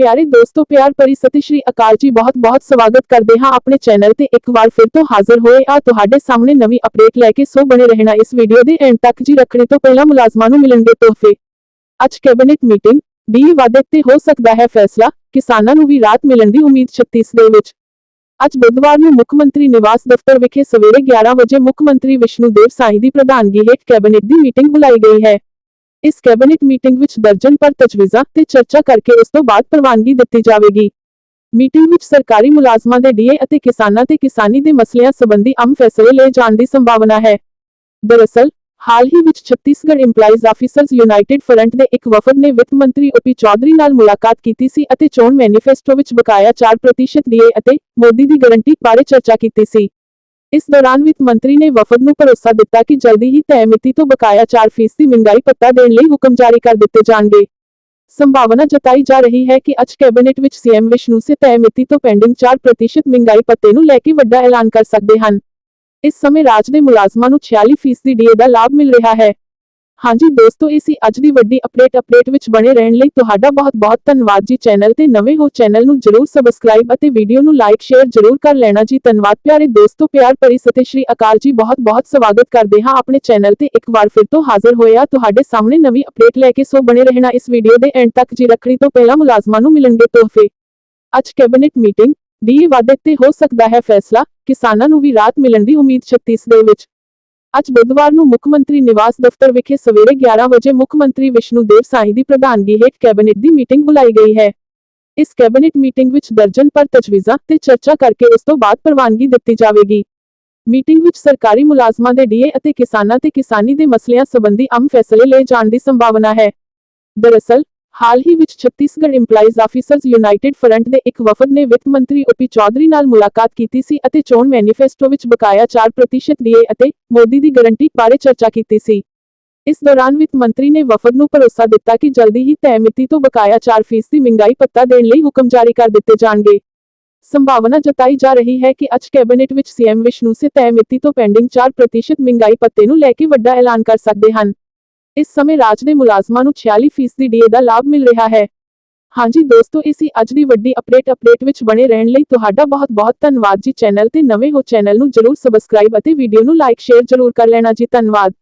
ਪਿਆਰੇ ਦੋਸਤੋ, ਪਿਆਰ ਭਰੀ ਸਤਿ ਸ਼੍ਰੀ ਅਕਾਲ ਜੀ। ਬਹੁਤ ਬਹੁਤ ਸਵਾਗਤ ਕਰਦੇ ਹਾਂ ਆਪਣੇ ਚੈਨਲ ਤੇ ਇੱਕ ਵਾਰ ਫਿਰ ਤੋਂ ਹਾਜ਼ਰ ਹੋਏ ਆ ਤੁਹਾਡੇ ਸਾਹਮਣੇ ਨਵੀਂ ਅਪਡੇਟ ਲੈ ਕੇ। ਸੋ ਬਣੇ ਰਹਿਣਾ ਇਸ ਵੀਡੀਓ ਦੇ ਐਂਡ ਤੱਕ ਜੀ। ਰੱਖਣੇ ਤੋਂ ਪਹਿਲਾਂ ਮੁਲਾਜ਼ਮਾਂ ਨੂੰ ਮਿਲਣਗੇ ਤੋਹਫੇ। ਅੱਜ ਕੈਬਨਿਟ ਮੀਟਿੰਗ ਡੀ ਵਾਅਦੇ ਤੇ ਹੋ ਸਕਦਾ ਹੈ ਫੈਸਲਾ। ਕਿਸਾਨਾਂ ਨੂੰ ਵੀ ਰਾਤ ਮਿਲਣ ਦੀ ਉਮੀਦ 36 ਦੇ ਵਿੱਚ। ਅੱਜ ਬੁੱਧਵਾਰ ਨੂੰ ਮੁੱਖ ਮੰਤਰੀ ਨਿਵਾਸ ਦਫ਼ਤਰ ਵਿਖੇ ਸਵੇਰੇ 11 ਵਜੇ ਮੁੱਖ ਮੰਤਰੀ ਵਿਸ਼ਨੂਦੇਵ ਸਾਈ ਦੀ ਪ੍ਰਧਾਨਗੀ ਹੇਠ ਕੈਬਨਿਟ ਦੀ ਮੀਟਿੰਗ ਬੁਲਾਈ ਗਈ ਹੈ। ਇਸ ਕੈਬਨਿਟ ਮੀਟਿੰਗ ਵਿੱਚ ਦਰਜਨ ਪਰ ਤਜਵੀਜ਼ਾਂ ਤੇ ਚਰਚਾ ਕਰਕੇ ਉਸ ਤੋਂ ਬਾਅਦ ਪ੍ਰਵਾਨਗੀ ਦਿੱਤੀ ਜਾਵੇਗੀ। ਮੀਟਿੰਗ ਵਿੱਚ ਸਰਕਾਰੀ ਮੁਲਾਜ਼ਮਾਂ ਦੇ ਡੀਏ ਅਤੇ ਕਿਸਾਨਾਂ ਤੇ ਕਿਸਾਨੀ ਦੇ ਮਸਲਿਆਂ ਸੰਬੰਧੀ ਅਹਿਮ ਫੈਸਲੇ ਲਏ ਜਾਣ ਦੀ ਸੰਭਾਵਨਾ ਹੈ। ਦਰਅਸਲ, ਹਾਲ ਹੀ ਵਿੱਚ Chhattisgarh employees officers united front ਦੇ ਇੱਕ ਵਫਦ ਨੇ ਵਿੱਤ ਮੰਤਰੀ ਓਪੀ ਚੌਧਰੀ ਨਾਲ ਮੁਲਾਕਾਤ ਕੀਤੀ ਸੀ ਅਤੇ ਚੋਣ ਮੈਨੀਫੈਸਟੋ ਵਿੱਚ ਬਕਾਇਆ 4% ਡੀਏ ਅਤੇ ਮੋਦੀ ਦੀ ਗਾਰੰਟੀ ਬਾਰੇ ਚਰਚਾ ਕੀਤੀ ਸੀ। ਇਸ ਦੌਰਾਨ ਵਿੱਤ ਮੰਤਰੀ ਨੇ ਵਫਦ ਨੂੰ ਭਰੋਸਾ ਦਿੱਤਾ ਕਿ ਜਲਦੀ ਹੀ ਤੈਅ ਮਿਤੀ ਤੋਂ ਬਕਾਇਆ 4% ਮਹਿੰਗਾਈ ਭੱਤਾ ਦੇਣ ਲਈ ਹੁਕਮ ਜਾਰੀ ਕਰ ਦਿੱਤੇ ਜਾਣਗੇ। ਸੰਭਾਵਨਾ ਜਤਾਈ ਜਾ ਰਹੀ ਹੈ ਕਿ ਅੱਜ ਕੈਬਨਿਟ ਵਿੱਚ ਸੀਐਮ ਵਿਸ਼ਨੂੰ ਸੇ ਤੈਅ ਮਿਤੀ ਤੋਂ ਪੈਂਡਿੰਗ 4% ਮਹਿੰਗਾਈ ਭੱਤੇ ਨੂੰ ਲੈ ਕੇ ਵੱਡਾ ਐਲਾਨ ਕਰ ਸਕਦੇ ਹਨ। ਇਸ ਸਮੇਂ ਰਾਜ ਦੇ ਮੁਲਾਜ਼ਮਾਂ ਨੂੰ 46% ਦੀ ਡੀਏ ਦਾ ਲਾਭ ਮਿਲ ਰਿਹਾ ਹੈ। ਹਾਂਜੀ ਦੋਸਤੋ, ਇਹ ਸੀ ਅੱਜ ਦੀ ਵੱਡੀ ਅਪਡੇਟ ਅਪਡੇਟ ਵਿੱਚ ਬਣੇ ਰਹਿਣ ਲਈ ਤੁਹਾਡਾ ਬਹੁਤ ਬਹੁਤ ਧੰਨਵਾਦ ਜੀ ਚੈਨਲ ਤੇ ਨਵੇਂ ਹੋ ਚੈਨਲ ਨੂੰ ਜਰੂਰ ਸਬਸਕ੍ਰਾਈਬ ਅਤੇ ਵੀਡੀਓ ਨੂੰ ਲਾਈਕ ਸ਼ੇਅਰ ਜਰੂਰ ਕਰ ਲੈਣਾ ਜੀ। ਧੰਨਵਾਦ ਪਿਆਰੇ ਦੋਸਤੋ, ਪਿਆਰ ਭਰੀ ਸਤਿ ਸ਼੍ਰੀ ਅਕਾਲ ਜੀ। ਬਹੁਤ ਬਹੁਤ ਸਵਾਗਤ ਕਰਦੇ ਹਾਂ ਆਪਣੇ ਚੈਨਲ ਤੇ ਇੱਕ ਵਾਰ ਫਿਰ ਤੋਂ ਹਾਜ਼ਰ ਹੋਇਆ ਤੁਹਾਡੇ ਸਾਹਮਣੇ ਨਵੀਂ ਅਪਡੇਟ ਲੈ ਕੇ। ਸੋ ਬਣੇ ਰਹਿਣਾ ਇਸ ਵੀਡੀਓ ਦੇ ਐਂਡ ਤੱਕ ਜੀ। ਰੱਖੜੀ ਤੋਂ ਪਹਿਲਾਂ ਮੁਲਾਜ਼ਮਾਂ ਨੂੰ ਮਿਲਣਗੇ ਤੋਹਫੇ। ਅੱਜ ਕੈਬਨਿਟ ਮੀਟਿੰਗ ਦੀ ਵਾਅਦੇ ਤੇ ਹੋ ਸਕਦਾ ਹੈ ਫੈਸਲਾ। ਕਿਸਾਨਾਂ ਨੂੰ ਵੀ ਰਾਤ ਮਿਲਣ ਦੀ ਉਮੀਦ 36 ਦੇ ਵਿੱਚ। ਅੱਜ ਬੁੱਧਵਾਰ ਨੂੰ ਮੁੱਖ ਮੰਤਰੀ ਨਿਵਾਸ ਦਫ਼ਤਰ ਵਿਖੇ ਸਵੇਰੇ 11 ਵਜੇ ਮੁੱਖ ਮੰਤਰੀ ਵਿਸ਼ਨੂਦੇਵ ਸਾਈ ਦੀ ਪ੍ਰਧਾਨਗੀ ਹੇਠ ਕੈਬਨਿਟ ਦੀ ਮੀਟਿੰਗ ਬੁਲਾਈ ਗਈ ਹੈ। ਇਸ ਕੈਬਨਿਟ ਮੀਟਿੰਗ ਵਿੱਚ ਦਰਜਨ ਪਰ ਤਜਵੀਜ਼ਾਂ ਤੇ ਚਰਚਾ ਕਰਕੇ ਇਸ ਤੋਂ ਬਾਅਦ ਪ੍ਰਵਾਨਗੀ ਦਿੱਤੀ ਜਾਵੇਗੀ। ਮੀਟਿੰਗ ਵਿੱਚ ਸਰਕਾਰੀ ਮੁਲਾਜ਼ਮਾਂ ਦੇ ਡੀਏ ਅਤੇ ਕਿਸਾਨਾਂ ਤੇ ਕਿਸਾਨੀ ਦੇ ਮਸਲਿਆਂ ਸੰਬੰਧੀ ਅਮ ਫੈਸਲੇ ਲਏ ਜਾਣ ਦੀ ਸੰਭਾਵਨਾ ਹੈ। ਦਰਅਸਲ ਹਾਲ ਹੀ ਵਿੱਚ Chhattisgarh employees officers united front ਦੇ ਇੱਕ ਵਫਦ ਨੇ ਵਿੱਤ ਮੰਤਰੀ ਓਪੀ ਚੌਧਰੀ ਨਾਲ ਮੁਲਾਕਾਤ ਕੀਤੀ ਸੀ ਅਤੇ ਚੋਣ ਮੈਨੀਫੈਸਟੋ ਵਿੱਚ ਬਕਾਇਆ 4% ਡੀਏ ਅਤੇ ਮੋਦੀ ਦੀ ਗਾਰੰਟੀ ਬਾਰੇ ਚਰਚਾ ਕੀਤੀ ਸੀ। ਇਸ ਦੌਰਾਨ ਵਿੱਤ ਮੰਤਰੀ ਨੇ ਵਫਦ ਨੂੰ ਭਰੋਸਾ ਦਿੱਤਾ ਕਿ ਜਲਦੀ ਹੀ ਤੈਅ ਮਿਤੀ ਤੋਂ ਬਕਾਇਆ 4% ਦੀ ਮਹਿੰਗਾਈ ਪੱਤਾ ਦੇਣ ਲਈ ਹੁਕਮ ਜਾਰੀ ਕਰ ਦਿੱਤੇ ਜਾਣਗੇ। ਸੰਭਾਵਨਾ ਜਤਾਈ ਜਾ ਰਹੀ ਹੈ ਕਿ ਅੱਜ ਕੈਬਨਿਟ ਵਿੱਚ ਸੀਐਮ ਵਿਸ਼ਨੂੰ ਸੇ ਤੈਅ ਮਿਤੀ ਤੋਂ ਪੈਂਡਿੰਗ 4% ਮਹਿੰਗਾਈ ਪੱਤੇ ਨੂੰ ਲੈ ਕੇ ਵੱਡਾ ਐਲਾਨ ਕਰ ਸਕਦੇ ਹਨ। ਇਸ ਸਮੇਂ ਰਾਜ ਦੇ ਮੁਲਾਜ਼ਮਾਂ ਨੂੰ 46% ਦੀ ਡੀਏ ਦਾ ਲਾਭ ਮਿਲ ਰਿਹਾ ਹੈ। ਹਾਂਜੀ ਦੋਸਤੋ, ਇਹ ਅੱਜ ਦੀ ਵੱਡੀ ਅਪਡੇਟ ਅਪਡੇਟ ਵਿੱਚ ਬਣੇ ਰਹਿਣ ਲਈ ਤੁਹਾਡਾ ਬਹੁਤ ਬਹੁਤ ਧੰਨਵਾਦ ਜੀ। ਚੈਨਲ ਤੇ ਨਵੇਂ ਹੋ ਚੈਨਲ ਨੂੰ ਜਰੂਰ ਸਬਸਕ੍ਰਾਈਬ ਅਤੇ ਵੀਡੀਓ ਨੂੰ ਲਾਈਕ ਸ਼ੇਅਰ ਜਰੂਰ ਕਰ ਲੈਣਾ ਜੀ। ਧੰਨਵਾਦ।